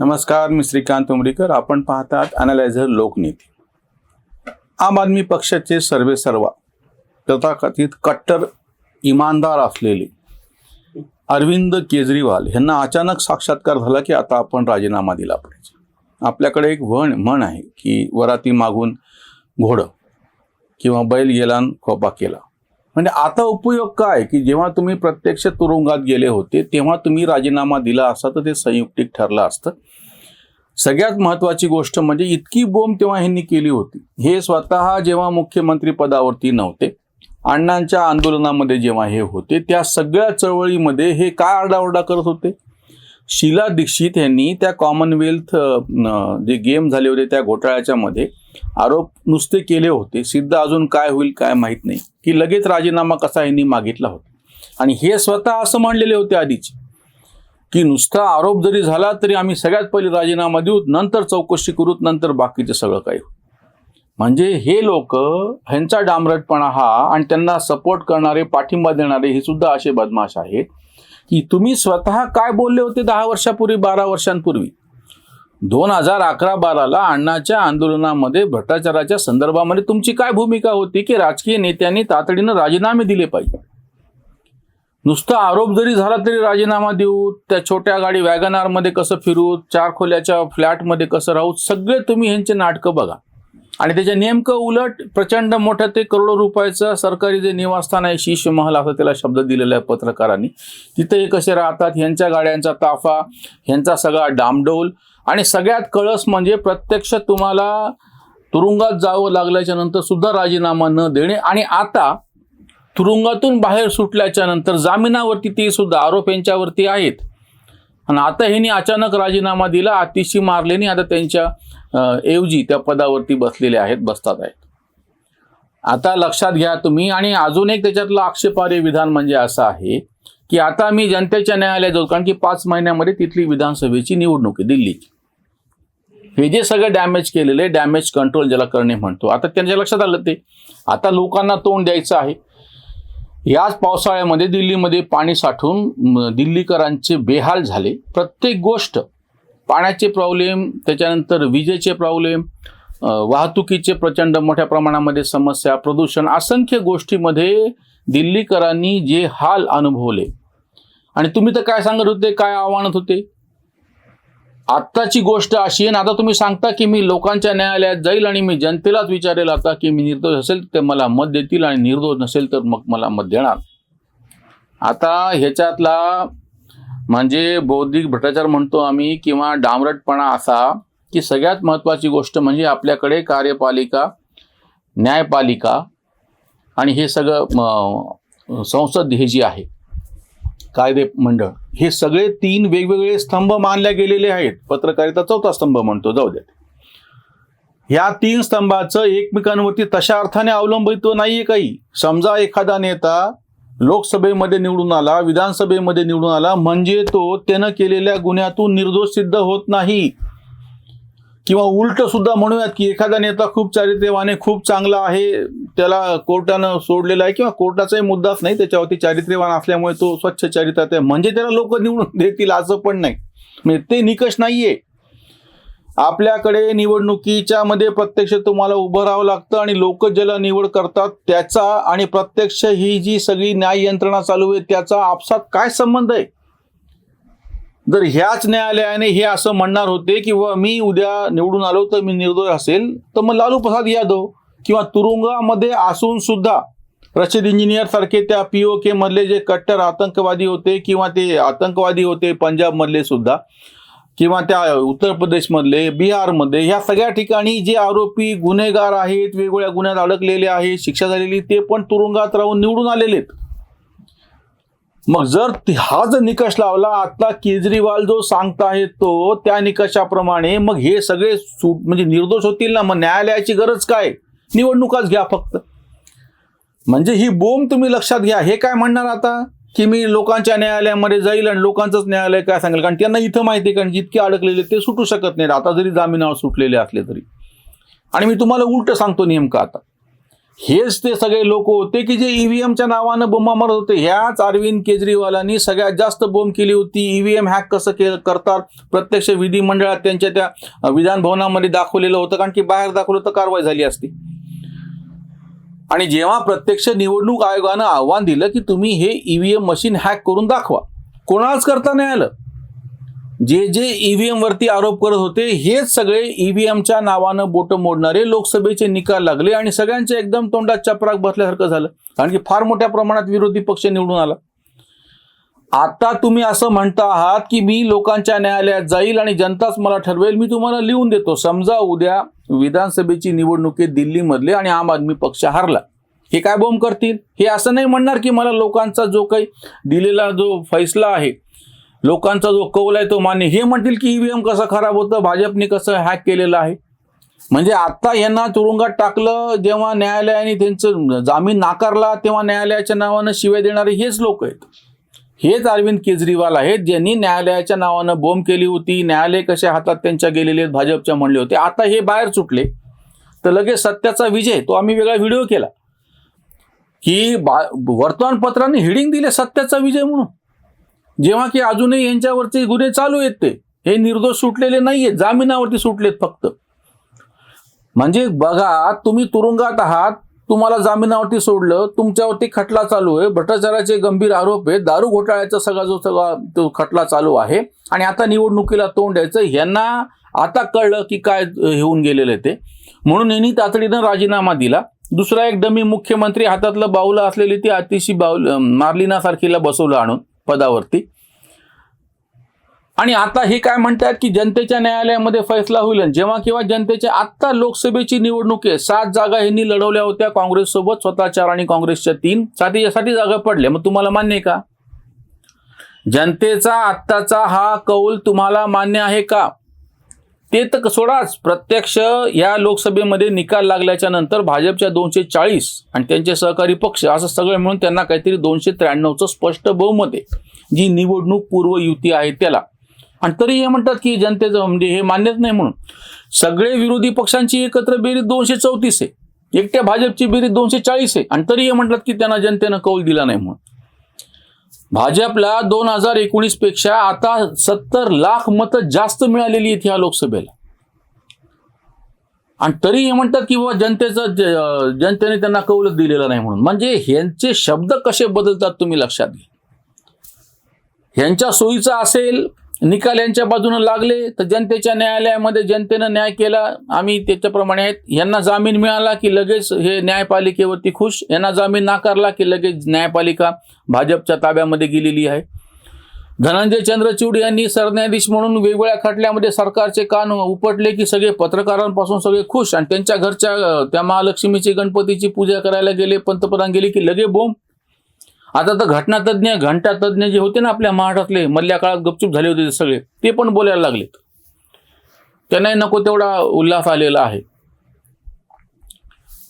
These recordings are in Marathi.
नमस्कार मी श्रीकांत उमरीकर. आपण पाहतात अनालायझर लोकनीती. आम आदमी पक्षाचे सर्वे सर्वा. तथाकथित कट्टर इमानदार असलेले अरविंद केजरीवाल यांना अचानक साक्षात्कार झाला की आता आपण राजीनामा दिला पाहिजे. आपल्याकडे एक वण म्हण आहे की वराती मागून घोडं किंवा बैल गेला खोपा केला. म्हणजे आता उपयोग काय? की जेव्हा तुम्ही प्रत्यक्ष तुरुंगात गेले होते तेव्हा तुम्ही राजीनामा दिला असता तर ते संयुक्तिक ठरलं असतं. सगळ्यात महत्वाची गोष्ट म्हणजे इतकी बोंब तेव्हा ह्यांनी केली होती. हे स्वतः जेव्हा मुख्यमंत्री पदावरती नव्हते अण्णांच्या आंदोलनामध्ये जेव्हा हे होते त्या सगळ्या चळवळीमध्ये हे काय आरडाओरडा करत होते? शीला दीक्षित यांनी त्या कॉमनवेल्थ जे गेम झाले होते त्या घोटाळ्याच्या मध्ये आरोप नुसते केले होते. सिद्ध अजून काय होईल काय माहीत नाही. की लगेच राजीनामा कसा यांनी मागितला होता. आणि हे स्वतः असं म्हणलेले होते आधीच. की नुसता आरोप जरी झाला तरी आम्ही सगळ्यात पहिले राजीनामा देऊ नंतर चौकशी करू नंतर बाकीचं सगळं काही म्हणजे हे लोक ह्यांचा डांबरटपणा हा आणि त्यांना सपोर्ट करणारे पाठिंबा देणारे हे सुद्धा असे बदमाश आहेत की तुम्ही स्वतः काय बोलले होते दहा वर्षापूर्वी बारा वर्षांपूर्वी? दोन हजार अकरा बाराला अण्णाच्या आंदोलनामध्ये भ्रष्टाचाराच्या संदर्भामध्ये तुमची काय भूमिका होती की राजकीय नेत्यांनी तातडीनं राजीनामे दिले पाहिजे? नुसता आरोप जरी झाला तरी राजीनामा देऊ त्या छोट्या गाडी वॅगनारमध्ये कसं फिरू चार खोल्याच्या फ्लॅटमध्ये कसं राहू सगळे तुम्ही ह्यांचे नाटकं बघा. आणि त्याच्या नेमकं उलट प्रचंड मोठं ते करोडो रुपयाचं सरकारी जे निवासस्थान आहे शीश महल असं त्याला शब्द दिलेला आहे पत्रकारांनी. तिथे हे कसे राहतात ह्यांच्या गाड्यांचा ताफा ह्यांचा सगळा डामडोल. आणि सगळ्यात कळस म्हणजे प्रत्यक्ष तुम्हाला तुरुंगात जावं लागल्याच्या नंतर सुद्धा राजीनामा न देणे. आणि आता तुरुंगातून बाहेर सुटल्याच्या नंतर जामिनावरती ते सुद्धा आरोप यांच्यावरती आहेत. आणि आता ह्यांनी अचानक राजीनामा दिला अतिशी मारलेने आता त्यांच्या ऐवजी त्या पदावरती बसलेले आहेत बसतात आहेत. आता लक्षात घ्या तुम्ही आणि अजून एक त्याच्यातलं आक्षेपार्ह विधान म्हणजे असं आहे की आता मी जनतेच्या न्यायालयात जाऊ कारण की पाच महिन्यामध्ये तिथली विधानसभेची निवडणूक आहे दिल्लीची. हे जे सगळं डॅमेज केलेले डॅमेज कंट्रोल ज्याला करणे म्हणतो. आता त्यांच्या लक्षात आलं ते. आता लोकांना तोंड द्यायचं आहे. याच पावसाळ्यामध्ये दिल्लीमध्ये पाणी साठून दिल्लीकरांचे बेहाल झाले. प्रत्येक गोष्ट पाण्याचे प्रॉब्लेम त्याच्यानंतर विजेचे प्रॉब्लेम वाहतुकीचे प्रचंड मोठ्या प्रमाणामध्ये समस्या प्रदूषण असंख्य गोष्टीमध्ये दिल्लीकरांनी जे हाल अनुभवले. आणि तुम्ही तर काय सांगत होते काय आव्हानात होते? आत्ताची गोष्ट अशी आहे ना आता तुम्ही सांगता की मी लोकांच्या न्यायालयात जाईल आणि मी जनतेलाच विचारेल आता की मी निर्दोष असेल तर ते मला मत देतील आणि निर्दोष नसेल तर मग मला मत देणार. आता ह्याच्यातला म्हणजे बौद्धिक भ्रष्टाचार म्हणतो आम्ही किंवा डांबरटपणा असा की सगळ्यात महत्त्वाची गोष्ट म्हणजे आपल्याकडे कार्यपालिका न्यायपालिका आणि हे सगळं म, संसद हे जी आहे कायदे मंडळ हे सगळे तीन वेगवेगळे स्तंभ मानले गेलेले आहेत. पत्रकारिता चौथा स्तंभ म्हणतो जाऊ द्या. ह्या तीन स्तंभाचं एकमेकांवरती तशा अर्थाने अवलंबित्व नाहीये काही. समजा एखादा नेता लोकसभेमध्ये निवडून आला विधानसभेमध्ये निवडून आला म्हणजे तो त्यानं केलेल्या गुन्ह्यातून निर्दोष सिद्ध होत नाही. किंवा उलट सुद्धा म्हणूयात की एखादा नेता खूप चारित्र्यवाने खूप चांगला आहे त्याला कोर्टानं सोडलेला आहे किंवा कोर्टाचाही मुद्दाच नाही त्याच्यावरती चारित्र्यवान असल्यामुळे तो स्वच्छ चरित्रात आहे. म्हणजे त्याला लोक निवडून देतील असं पण नाही. म्हणजे ते निकष नाहीये. आपल्याकडे निवडणुकीच्या मध्ये प्रत्यक्ष तुम्हाला उभं राहावं लागतं आणि लोक ज्याला निवड करतात त्याचा आणि प्रत्यक्ष ही जी सगळी न्याय यंत्रणा चालू आहे त्याचा आपसात काय संबंध आहे? जर ह्याच न्यायालयाने हे असं म्हणणार होते की व मी उद्या निवडून आलो तर मी निर्दोष असेल तर मग लालू प्रसाद यादव किंवा तुरुंगामध्ये असून सुद्धा रशियन इंजिनियर सारखे त्या पीओके मधले जे कट्टर आतंकवादी होते किंवा ते आतंकवादी होते पंजाब मधले सुद्धा किंवा त्या उत्तर प्रदेशमधले बिहारमध्ये ह्या सगळ्या ठिकाणी जे आरोपी गुन्हेगार आहेत वेगवेगळ्या गुन्ह्यात अडकलेले आहेत शिक्षा झालेली ते पण तुरुंगात राहून निवडून आलेले आहेत. मग जर हा जर निकष लावला आता केजरीवाल जो सांगताय तो त्या निकषाप्रमाणे मग हे सगळे सूट म्हणजे निर्दोष होतील ना? मग न्यायालयाची गरज काय? निवडणुकाच घ्या फक्त. म्हणजे ही बोंब तुम्ही लक्षात घ्या. हे काय म्हणणार आता? की मी लोकांच्या न्यायालयामध्ये जाईल आणि लोकांचंच न्यायालय काय सांगेल? कारण त्यांना इथं माहिती आहे कारण जितके अडकलेले ते सुटू शकत नाहीत. आता जरी जामिनावर सुटलेले असले तरी. आणि मी तुम्हाला उलट सांगतो नेमकं आता. हेच ते सगळे लोक होते की जे ईव्हीएमच्या नावानं बोंबा मारत होते. ह्याच अरविंद केजरीवालांनी सगळ्यात जास्त बोंब केली होती. ईव्हीएम हॅक कसं के करतात? प्रत्यक्ष विधिमंडळात त्यांच्या त्या विधानभवनामध्ये विधान भवनामध्ये दाखवलेलं होतं. कारण की बाहेर दाखवलं तर कारवाई झाली असती. आणि जेव्हा प्रत्यक्ष निवडणूक आयोगानं आव्हान दिलं की तुम्ही हे ईव्हीएम मशीन हॅक करून दाखवा. कोणालाच करता नाही आलं. जे जे ईव्हीएम वरती आरोप करत होते हेच सगळे ईव्हीएमच्या नावानं बोट मोडणारे लोकसभेचे निकाल लागले आणि सगळ्यांचे एकदम तोंडात चपराक बसल्यासारखं झालं. कारण की फार मोठ्या प्रमाणात विरोधी पक्ष निवडून आला. आता तुम्ही असं म्हणता आहात की मी लोकांच्या न्यायालयात जाईल आणि जनताच मला ठरवेल मी तुम्हाला लिहून देतो. समजा उद्या विधानसभेची निवडणुकीत दिल्लीमधले आणि आम आदमी पक्ष हारला. हे काय बोंब करतील? हे असं नाही म्हणणार की मला लोकांचा जो काही दिलेला जो फैसला आहे लोकांचा जो कौल आहे तो मान्य. हे म्हणतील की ईव्हीएम कसं खराब होतं? भाजपने कसं हॅक केलेलं आहे? म्हणजे आता यांना तुरुंगात टाकलं जेव्हा न्यायालयाने त्यांचं जामीन नाकारला तेव्हा न्यायालयाच्या नावानं शिव्या देणारे हेच लोक आहेत. हेच अरविंद केजरीवाल आहेत ज्यांनी न्यायालयाच्या नावानं बोंब केली होती. न्यायालय कशा हातात त्यांच्या गेलेले आहेत, भाजपच्या म्हणले होते. आता हे बाहेर सुटले. तर लगेच सत्याचा विजय तो आम्ही वेगळा व्हिडिओ केला. की बा वर्तमानपत्राने हिडिंग दिले सत्याचा विजय म्हणून. जेव्हा की अजूनही यांच्यावरचे गुन्हे चालू आहेत ते. हे निर्दोष सुटलेले नाहीये जामिनावरती सुटलेत फक्त. म्हणजे बघा तुम्ही तुरुंगात आहात तुम्हाला जामिनावरती सोडलं तुमच्यावरती खटला चालू आहे भ्रष्टाचाराचे गंभीर आरोप आहे दारू घोटाळ्याचा सगळा जो सगळा तो खटला चालू आहे आणि आता निवडणुकीला तोंड द्यायचं यांना आता कळलं की काय होऊन गेलेलं ते. म्हणून यांनी तातडीनं राजीनामा दिला. दुसरा एक डमी मुख्यमंत्री हातातलं बाऊला असलेली ती अतिशी बाऊल मार्लिनासारखीला बसवलं आणून. पदावरती. आणि आता हे काय म्हणतात की जनतेच्या न्यायालयामध्ये फैसला होईल जेव्हा किंवा जनतेच्या आत्ता लोकसभेची निवडणूक आहे सात जागा यांनी लढवल्या होत्या काँग्रेससोबत स्वतः चार आणि काँग्रेसच्या तीन. साठीसाठी जागा पडल्या. मग तुम्हाला मान्य आहे का? जनतेचा आत्ताचा हा कौल तुम्हाला मान्य आहे का? ते तर सोडाच. प्रत्यक्ष या लोकसभेमध्ये निकाल लागल्याच्या नंतर भाजपच्या दोनशे चाळीस आणि त्यांचे सहकारी पक्ष असं सगळं मिळून त्यांना काहीतरी दोनशे त्र्याण्णवचं स्पष्ट बहुमत आहे. जी निवडणूक पूर्व युती आहे त्याला. आणि तरी हे म्हणतात की जनतेचं म्हणजे हे मान्यच नाही म्हणून. सगळे विरोधी पक्षांची एकत्र बेरीज दोनशे चौतीस आहे. एकट्या भाजपची बेरीज दोनशे चाळीस आहे. आणि तरी हे म्हणतात की त्यांना जनतेनं कौल दिला नाही म्हणून. भाजपला दोन हजार एकोणीसपेक्षा आता सत्तर लाख मतं जास्त मिळालेली आहेत ह्या लोकसभेला. आणि तरी हे म्हणतात की बाबा जनतेचं जनतेने त्यांना कौलत दिलेलं नाही म्हणून. म्हणजे ह्यांचे शब्द कसे बदलतात तुम्ही लक्षात घ्या. ह्यांच्या सोयीचा असेल निकाल यांच्या बाजूने लागले तर जनतेच्या न्यायालयामध्ये जनतेनं न्याय केला. आम्ही त्याच्याप्रमाणे आहेत. यांना जामीन मिळाला की लगेच हे न्यायपालिकेवरती खुश. यांना जामीन नाकारला की लगेच न्यायपालिका भाजपच्या ताब्यामध्ये गेलेली आहे. धनंजय चंद्रचूड यांनी सरन्यायाधीश म्हणून वेगवेगळ्या खटल्यामध्ये सरकारचे कान उपटले की सगळे पत्रकारांपासून सगळे खुश आणि त्यांच्या घरच्या त्या महालक्ष्मीची गणपतीची पूजा करायला गेले पंतप्रधान गेले की लगे बोंब आता तर घटनातज्ञ घंटातज्ञ जे होते ना आपल्या महाराष्ट्रातले मधल्या काळात गपचूप झाले होते सगळे ते पण बोलायला लागलेत. त्यांनाही नको तेवढा उल्हास आलेला आहे.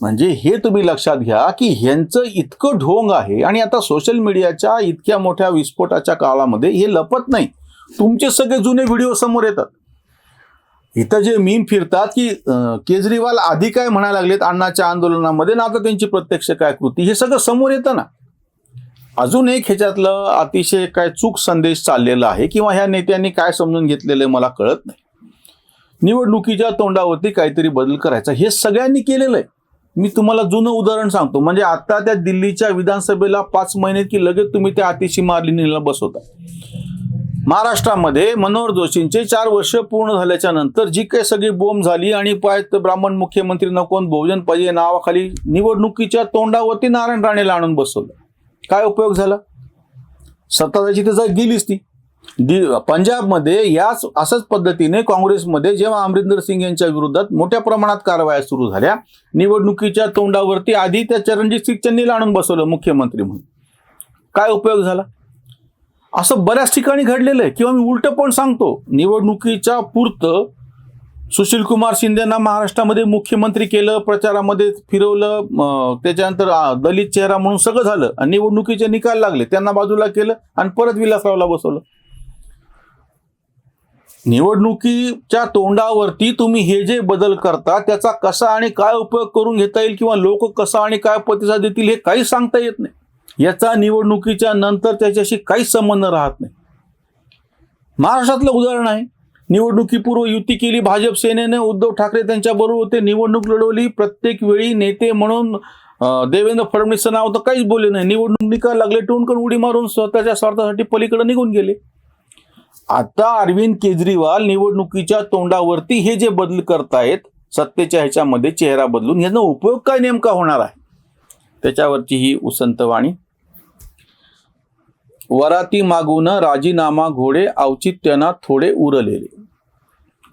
म्हणजे हे तुम्ही लक्षात घ्या की ह्यांचं इतकं ढोंग आहे आणि आता सोशल मीडियाच्या इतक्या मोठ्या विस्फोटाच्या काळामध्ये हे लपत नाही. तुमचे सगळे जुने व्हिडिओ समोर येतात. इथं जे मीम फिरतात की केजरीवाल आधी काय म्हणायला लागलेत अण्णाच्या आंदोलनामध्ये ना आता त्यांची प्रत्यक्ष काय कृती हे सगळं समोर येतं ना. अजून एक ह्याच्यातलं अतिशय काय चूक संदेश चाललेला आहे किंवा ह्या नेत्यांनी काय समजून घेतलेलं आहे मला कळत नाही. निवडणुकीच्या तोंडावरती काहीतरी बदल करायचा हे सगळ्यांनी केलेलं आहे. मी तुम्हाला जुनं उदाहरण सांगतो. म्हणजे आता त्या दिल्लीच्या विधानसभेला पाच महिने की लगेच तुम्ही त्या अतिशी मार्लिनीला बसवता. महाराष्ट्रामध्ये मनोहर जोशींचे चार वर्ष पूर्ण झाल्याच्यानंतर जी काही सगळी बोंब झाली आणि पाय तर ब्राह्मण मुख्यमंत्री नकोन बहुजन पाहिजे नावाखाली निवडणुकीच्या तोंडावरती नारायण राणेला आणून बसवलं. काय उपयोग झाला? सत्ता तर गेलीच ती. दि पंजाबमध्ये याच असंच पद्धतीने काँग्रेसमध्ये जेव्हा अमरिंदर सिंग यांच्या विरोधात मोठ्या प्रमाणात कारवाया सुरू झाल्या निवडणुकीच्या तोंडावरती आधी त्या चरणजित सिंग चन्नीला आणून बसवलं मुख्यमंत्री म्हणून. काय उपयोग झाला? असं बऱ्याच ठिकाणी घडलेलं आहे. किंवा मी उलट पण सांगतो निवडणुकीच्या पुरतं सुशील कुमार शिंदेना महाराष्ट्रामध्ये मुख्यमंत्री केलं प्रचारामध्ये फिरवलं त्याच्यानंतर दलित चेहरा म्हणून सगळं झालं आणि निवडणुकीचे निकाल लागले. त्यांना बाजूला केलं आणि परत विलासरावला बसवलं. निवडणुकीच्या तोंडावरती तुम्ही हे जे बदल करता त्याचा कसा आणि काय उपयोग करून घेता येईल किंवा लोक कसा आणि काय प्रतिसाद देतील हे काही सांगता येत नाही. याचा निवडणुकीच्या नंतर त्याच्याशी काहीच संबंध राहत नाही. महाराष्ट्रातलं उदाहरण आहे. निवडणुकीपूर्व युती केली. भाजप सेनेने उद्धव ठाकरे त्यांच्याबरोबर होते. निवडणूक लढवली. प्रत्येक वेळी नेते म्हणून देवेंद्र फडणवीसचं नाव तर काहीच बोलले नाही. निवडणूक निकाल लागले. टोनकन उडी मारून स्वतःच्या स्वार्थासाठी पलीकडे निघून गेले. आता अरविंद केजरीवाल निवडणुकीच्या तोंडावरती हे जे बदल करतायत सत्तेच्या ह्याच्यामध्ये चेहरा बदलून याचा उपयोग काय नेमका होणार आहे? त्याच्यावरची ही उसंतवाणी वराती मागून राजीनामा घोडे औचित्यना थोडे उरलेले.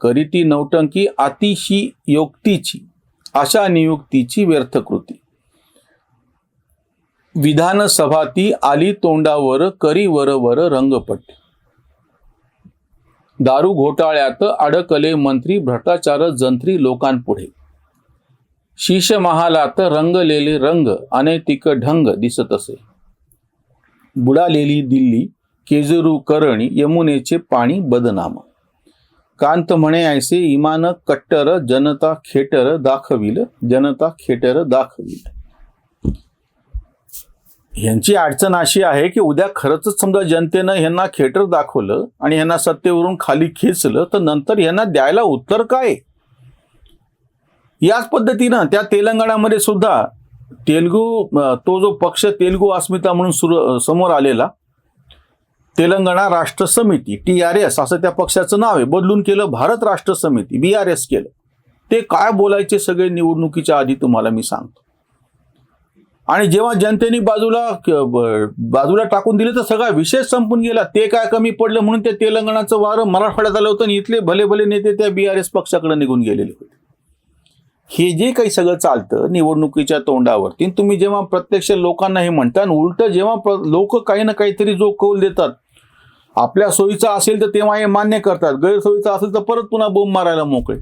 करीती नौटंकी अतिशी योक्तीची अशा नियुक्तीची व्यर्थ कृती विधानसभाती आली तोंडावर करी वर वर रंगपट. दारू घोटाळ्यात अडकले मंत्री भ्रष्टाचार जंत्री लोकांपुढे. शीश महालात रंगलेले रंग अनैतिक ढंग दिसत असे. बुडालेली दिल्ली केजरू करणी यमुनेचे पाणी बदनाम. कांत म्हणे ऐसे इमान कट्टर जनता खेटर दाखविल जनता खेटर दाखविल. यांची अडचण अशी आहे की उद्या खरंच समजा जनतेनं ह्यांना खेटर दाखवलं आणि यांना सत्तेवरून खाली खेचलं तर नंतर यांना द्यायला उत्तर काय? याच पद्धतीनं त्या तेलंगणामध्ये सुद्धा तेलगू तो जो पक्ष तेलगू अस्मिता म्हणून सुरू समोर आलेला तेलंगणा राष्ट्र समिती टी आर एस असं त्या पक्षाचं नाव आहे. बदलून केलं भारत राष्ट्र समिती बी आर एस केलं. ते काय बोलायचे सगळे निवडणुकीच्या आधी तुम्हाला मी सांगतो. आणि जेव्हा जनतेने बाजूला बाजूला टाकून दिले तर सगळा विषय संपून गेला. ते काय कमी पडलं म्हणून ते तेलंगणाचं वारं मराठवाड्यात आलं होतं आणि इथले भले भले नेते त्या बी आर एस पक्षाकडे निघून गेलेले होते. हे जे काही सगळं चालतं निवडणुकीच्या तोंडावरती तुम्ही जेव्हा प्रत्यक्ष लोकांना हे म्हणता आणि उलट जेव्हा लोक काही ना काहीतरी जो कौल देतात आपल्या सोयीचा असेल तर तेव्हा हे मान्य करतात. गैरसोयीचा असेल तर परत पुन्हा बोंब मारायला मोकळे.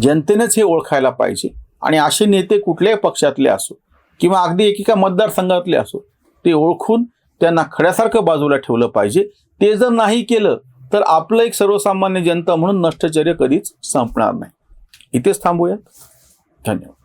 जनतेनेच हे ओळखायला पाहिजे. आणि असे नेते कुठल्याही पक्षातले असो किंवा अगदी एकेका मतदारसंघातले असो ते ओळखून त्यांना खड्यासारखं बाजूला ठेवलं पाहिजे. ते जर नाही केलं तर आपलं एक सर्वसामान्य जनता म्हणून नष्टचर्य कधीच संपणार नाही. इथेच थांबूयात. धन्यवाद.